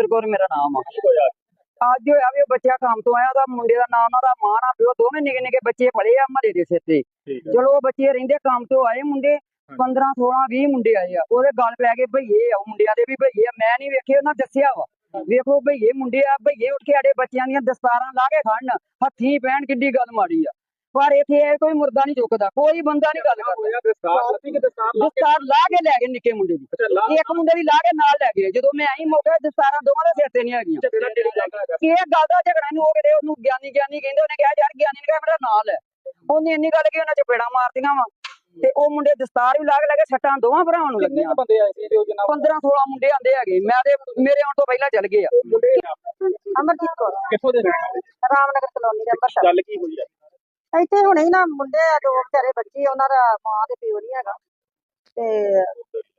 ਬਲਵਿੰਦਰ ਕੌਰ ਮੇਰਾ ਨਾਮ ਆ। ਅੱਜ ਹੋਇਆ ਵੀ ਉਹ ਬੱਚਾ ਕੰਮ ਤੋਂ ਆਇਆ ਉਹਦਾ ਮੁੰਡੇ ਦਾ ਨਾਮ ਉਹਦਾ ਮਾਂ ਨਾ ਪਿਓ ਦੋਵੇਂ ਨਿੱਕੇ ਨਿੱਕੇ ਬੱਚੇ ਪੜੇ ਆ ਮਹੱਲੇ ਦੇ ਸਿਰ ਤੇ। ਚਲੋ ਉਹ ਬੱਚੇ ਰਹਿੰਦੇ ਕੰਮ ਤੋਂ ਆਏ ਮੁੰਡੇ 15 16 20 ਮੁੰਡੇ ਆਏ ਆ। ਉਹਦੇ ਗੱਲ ਪੈ ਗਏ ਭਈਏ ਆ ਮੁੰਡਿਆਂ ਦੇ ਵੀ ਭਈਏ ਆ। ਮੈਂ ਨਹੀਂ ਵੇਖੇ ਉਹਨਾਂ ਦੱਸਿਆ ਵਾ। ਵੇਖੋ ਭਈਏ ਮੁੰਡੇ ਆ ਭਈਏ ਉੱਠ ਕੇ ਸਾਡੇ ਬੱਚਿਆਂ ਦੀਆਂ ਦਸਤਾਰਾਂ ਲਾ ਕੇ ਖੜਨ ਹੱਥੀਂ ਪੈਣ ਕਿੱਡੀ ਗੱਲ ਮਾੜੀ ਆ। ਪਰ ਇੱਥੇ ਇਹ ਕੋਈ ਮੁਰਦਾ ਨਹੀਂ ਚੁੱਕਦਾ ਕੋਈ ਬੰਦਾ ਨਹੀਂ ਗੱਲ ਕਰਦਾ। ਦਸਤਾਰ ਲੱਤੀ ਕਿ ਦਸਤਾਰ ਲਾ ਕੇ ਲਾ ਗਏ ਨਿੱਕੇ ਮੁੰਡੇ ਦੀ। ਇੱਕ ਮੁੰਡੇ ਦੀ ਲਾ ਕੇ ਨਾਲ ਲੈ ਗਏ। ਜਦੋਂ ਮੈਂ ਆਈ ਮੌਕੇ ਦਸਤਾਰਾਂ ਦੋਵਾਂ ਦੇ ਸਿਰ ਤੇ ਨਹੀਂ ਹੈਗੀਆਂ। ਇਹ ਗੱਲ ਦਾ ਝਗੜਾ ਨਹੀਂ ਹੋ ਕੇ ਉਹਨੂੰ ਗਿਆਨੀ ਗਿਆਨੀ ਕਹਿੰਦੇ ਉਹਨੇ ਕਿਹਾ ਯਾਰ ਗਿਆਨੀ ਨੇ ਕਿਹਾ ਮੇਰਾ ਨਾਲ ਹੈ। ਉਹਨੇ ਇੰਨੀ ਗੱਲ ਕਿ ਉਹਨਾਂ ਚਪੇੜਾ ਮਾਰਤੀਆਂ ਵਾ। ਤੇ ਉਹ ਮੁੰਡੇ ਦਸਤਾਰ ਵੀ ਲਾ ਕੇ ਲੈ ਕੇ ਸੱਟਾਂ ਦੋਵਾਂ ਭਰਾਵਾਂ ਨੂੰ ਲੱਗੀਆਂ। ਬੰਦੇ ਆਏ ਸੀ ਜਨਾਬ 15 16 ਮੁੰਡੇ ਆਂਦੇ ਹੈਗੇ। ਮੈਂ ਤੇ ਮੇਰੇ ਆਉਣ ਤੋਂ ਪਹਿਲਾਂ ਚੱਲ ਗਏ ਆ। ਅਮਰਜੀਤ ਕੌਰ। ਕਿੱਥੋਂ ਦੇ? ਰਾਮਨਗਰ ਕਲੋਨੀ ਦੇ ਅੰਮ੍ਰਿਤਸਰ। ਗੱਲ ਕੀ ਹੋਈ ਹੈ ਇੱਥੇ ਹੁਣੇ ਹੀ ਨਾ ਮੁੰਡੇ ਆ ਦੋ ਵਿਚਾਰੇ ਬੱਚੇ ਉਹਨਾਂ ਦਾ ਮਾਂ ਤੇ ਪਿਓ ਨਹੀਂ ਹੈਗਾ। ਤੇ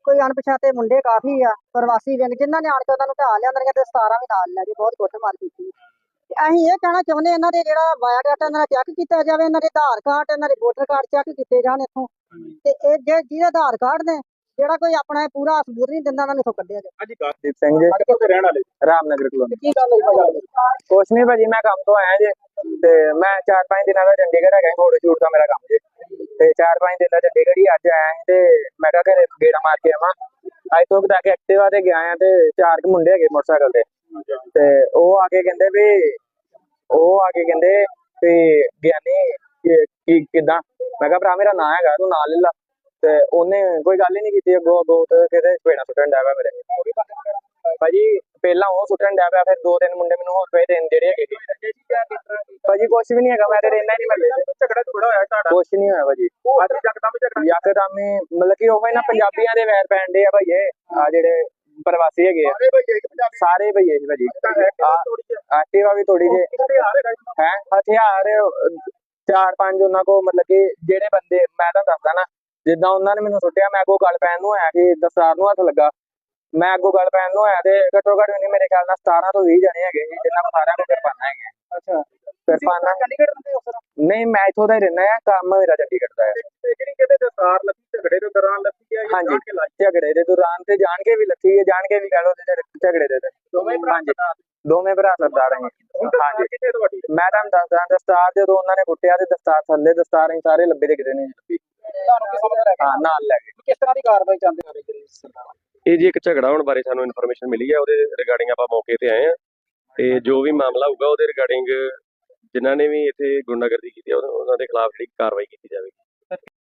ਕੋਈ ਅਣਪਛਾਤੇ ਮੁੰਡੇ ਕਾਫੀ ਆ ਪ੍ਰਵਾਸੀ ਵਿੰਗ ਜਿਨ੍ਹਾਂ ਨੇ ਆਣ ਕੇ ਉਹਨਾਂ ਨੂੰ ਢਾਹ ਲਿਆ ਉਹਨਾਂ ਦੀਆਂ ਦਸਤਾਰਾਂ ਵੀ ਨਾਲ ਲੈ ਕੇ ਬਹੁਤ ਕੁੱਟ ਮਾਰ ਕੀਤੀ। ਤੇ ਅਸੀਂ ਇਹ ਕਹਿਣਾ ਚਾਹੁੰਦੇ ਇਹਨਾਂ ਦੇ ਜਿਹੜਾ ਬਾਇਓ ਡਾਟਾ ਇਹਨਾਂ ਦਾ ਚੈੱਕ ਕੀਤਾ ਜਾਵੇ ਇਹਨਾਂ ਦੇ ਆਧਾਰ ਕਾਰਡ ਇਹਨਾਂ ਦੇ ਵੋਟਰ ਕਾਰਡ ਚੈੱਕ ਕੀਤੇ ਜਾਣ ਇੱਥੋਂ। ਤੇ ਇਹ ਜੇ ਜਿਹਦੇ ਆਧਾਰ ਕਾਰਡ ਨੇ ਜਿਹੜਾ ਕੋਈ ਆਪਣਾ ਪੂਰਾ ਸਬੂਤ ਨਹੀਂ ਦਿੰਦਾ ਉਹਨਾਂ ਨੂੰ ਇੱਥੋਂ ਕੱਢਿਆ ਜਾਵੇ। ਹਾਂਜੀ ਗੱਲ ਦੀਪ ਸਿੰਘ ਜੀ। ਰਹਿਣ ਵਾਲੇ? ਰਾਮਨਗਰ ਕਲੋਨੀ। ਕੀ ਗੱਲ ਹੋਈ? ਭਾਜੀ ਕੁਛ ਨਹੀਂ ਭਾਜੀ ਮੈਂ ਕੰਮ ਤੋਂ ਆਇਆ ਜੇ। ਤੇ ਮੈਂ 4-5 ਦਿਨਾਂ ਦਾ ਚੰਡੀਗੜ੍ਹ ਹੈਗਾ ਫੋਟੋ ਸ਼ੂਟ ਦਾ ਮੇਰਾ ਕੰਮ ਜੇ। ਤੇ 4-5 ਦਿਨ ਦਾ ਚੰਡੀਗੜ੍ਹ ਹੀ ਅੱਜ ਆਇਆ ਸੀ ਤੇ ਮੈਂ ਕਿਹਾ ਘਰੇ ਗੇੜਾ ਮਾਰ ਕੇ ਆਵਾਂ। ਅੱਜ ਤੋਂ ਤੱਕ ਐਕਟਿਵਾ ਤੇ ਗਿਆ ਆ ਤੇ ਚਾਰ ਕੁ ਮੁੰਡੇ ਹੈਗੇ ਮੋਟਰਸਾਈਕਲ ਤੇ। ਤੇ ਉਹ ਆ ਕੇ ਕਹਿੰਦੇ ਵੀ, ਉਹ ਆ ਕੇ ਕਹਿੰਦੇ ਵੀ ਗਿਆਨੀ, ਕੀ, ਕੀ- ਕਿੱਦਾਂ? ਮੈਂ ਕਿਹਾ, ਭਰਾ ਮੇਰਾ ਨਾਂ ਹੈਗਾ, ਤੂੰ ਨਾਂ ਲੈ ਲਾ। ਤੇ ਉਹਨੇ ਕੋਈ ਗੱਲ ਹੀ ਨਹੀਂ ਕੀਤੀ ਅੱਗੋਂ ਅੱਗੋਂ ਤੇ ਕਿਤੇ ਪੇੜਾ ਸੁੱਟਣ ਡਿਆ ਪਿਆ ਮੇਰੇ। ਭਾਜੀ, ਪਹਿਲਾਂ ਉਹ ਸੁੱਟਣ ਡਿਆ ਪਿਆ, ਫਿਰ ਦੋ ਤਿੰਨ ਮੁੰਡੇ ਮੈਨੂੰ ਹੋਰ ਪਏ ਤਿੰਨ ਜਿਹੜੇ ਹੈਗੇ ਭਾਜੀ ਕੁਛ ਵੀ ਨਹੀਂ ਹੈਗਾ ਮੈਂ ਤੇ ਰਹਿਣਾ ਨਹੀਂ ਮੈਂ ਝਗੜਾ ਝਗੜਾ ਹੋਇਆ ਤੁਹਾਡਾ। ਕੁਛ ਨਹੀਂ ਹੋਇਆ ਭਾਜੀ। ਅੱਜ ਜਗਦਮ ਝਗੜਾ। ਯਕਦਮ ਹੀ ਮਤਲਬ ਕਿ ਉਹ ਨਾ ਪੰਜਾਬੀਆਂ ਦੇ ਵੈਰ ਪੈਣ ਦੇ ਆ ਭਾਈਏ ਆ ਜਿਹੜੇ ਪ੍ਰਵਾਸੀ ਹੈਗੇ ਆ। ਸਾਰੇ ਭਈਏ ਜੀ ਭਾਜੀ। ਕਿ ਐਕਟਿਵਾ ਵੀ ਥੋੜੀ ਜੇ। ਹੈ? ਹਥਿਆਰ ਚਾਰ ਪੰਜ ਉਹਨਾਂ ਕੋ ਮਤਲਬ ਕਿ ਜਿਹੜੇ ਬੰਦੇ ਮੈਂ ਤਾਂ ਦੱਸਦਾ ਨਾ ਜਿੱਦਾਂ ਉਹਨਾਂ ਨੇ ਮੈਨੂੰ ਸੁੱਟਿਆ ਮੈਂ ਅੱਗੋਂ ਗੱਲ ਪੈਣ ਨੂੰ ਆਇਆ ਕਿ ਦਸਤਾਰ ਨੂੰ ਹੱਥ ਲੱਗਾ। ਮੈਂ ਅੱਗੋਂ ਗੱਲ ਪੈਣ ਨੂੰ ਆਇਆ ਤੇ ਘੱਟੋ ਘੱਟ ਨਹੀਂ ਮੇਰੇ ਖਿਆਲ ਨਾਲ 17 ਤੋਂ 20 ਜਣੇ ਹੈਗੇ ਕੋਲ ਸਾਰਿਆਂ ਕੋਲ ਕਿਰਪਾਨਾਂ ਹੈਗੀਆਂ। ਅੱਛਾ ਕਿਰਪਾਨਾਂ ਚੰਡੀਗੜ੍ਹ ਰਹਿੰਦੇ ਹੋ ਸਰ ਨਹੀਂ ਮੈਂ ਇੱਥੋਂ ਦਾ ਹੀ ਰਹਿਣਾ ਆ ਕੰਮ ਮੇਰਾ ਚੰਡੀਗੜ੍ਹ ਦਾ ਹੈ। ਤੇ ਜਿਹੜੀ ਕਹਿੰਦੇ ਦਸਤਾਰ ਲੱਤੀ ਝਗੜੇ ਦੇ ਦੌਰਾਨ ਲੱਤੀ ਹੈ ਹਾਂਜੀ। ਜਾਣ ਕੇ ਲਾਈ? ਝਗੜੇ ਦੇ ਦੌਰਾਨ ਤੇ ਜਾਣ ਕੇ ਵੀ ਲੱਥੀ ਹੈ ਜਾਣ ਕੇ ਵੀ ਕਹਿ ਤੇ ਝਗ- ਝਗੜੇ ਦੇ ਦੋਵੇਂ ਭਰਾ ਦੋਵੇਂ ਭਰਾ ਸਰਦਾਰ ਹੈ ਹਾਂਜੀ। ਮੈਂ ਤੁਹਾਨੂੰ ਦੱਸਦਾ ਦਸਤਾਰ ਜਦੋਂ ਉਹਨਾਂ ਨੇ ਕੁੱਟਿਆ ਤੇ ਦਸਤਾਰ ਥੱਲੇ ਦਸਤਾਰ ਅਸੀਂ ਸਾਰੇ ਲੱਭੇ ਦੇ ਕਿਤੇ ਨਹੀਂ। ਲੱਭੀ ਤੁਹਾਨੂੰ ਕੀ ਸਮਝ ਰਿਹਾ? ਹਾਂ ਨਾਲ ਲੈ ਗਏ। ਕਿਸ ਤਰ੍ਹਾਂ ਦੀ ਕਾਰਵਾਈ ਚਾਹੁੰਦੇ ਹੋ? ਸਰਕਾਰ ਇਹ ਜੀ ਇੱਕ ਝਗੜਾ ਹੋਣ ਬਾਰੇ ਸਾਨੂੰ ਇਨਫੋਰਮੇਸ਼ਨ ਮਿਲੀ ਹੈ ਉਹਦੇ ਰਿਗਾਰਡਿੰਗ ਆਪਾਂ ਮੌਕੇ ਤੇ ਆਏ ਆ ਤੇ ਜੋ ਵੀ ਮਾਮਲਾ ਹੋਊਗਾ ਉਹਦੇ ਰਿਗਾਰਡਿੰਗ ਜਿਨ੍ਹਾਂ ਨੇ ਵੀ ਇੱਥੇ ਗੁੰਡਾਗਰਦੀ ਕੀਤੀ ਆ ਉਹਨਾਂ ਉਹਨਾਂ ਦੇ ਖਿਲਾਫ ਜਿਹੜੀ ਕਾਰਵਾਈ ਕੀਤੀ ਜਾਵੇਗੀ।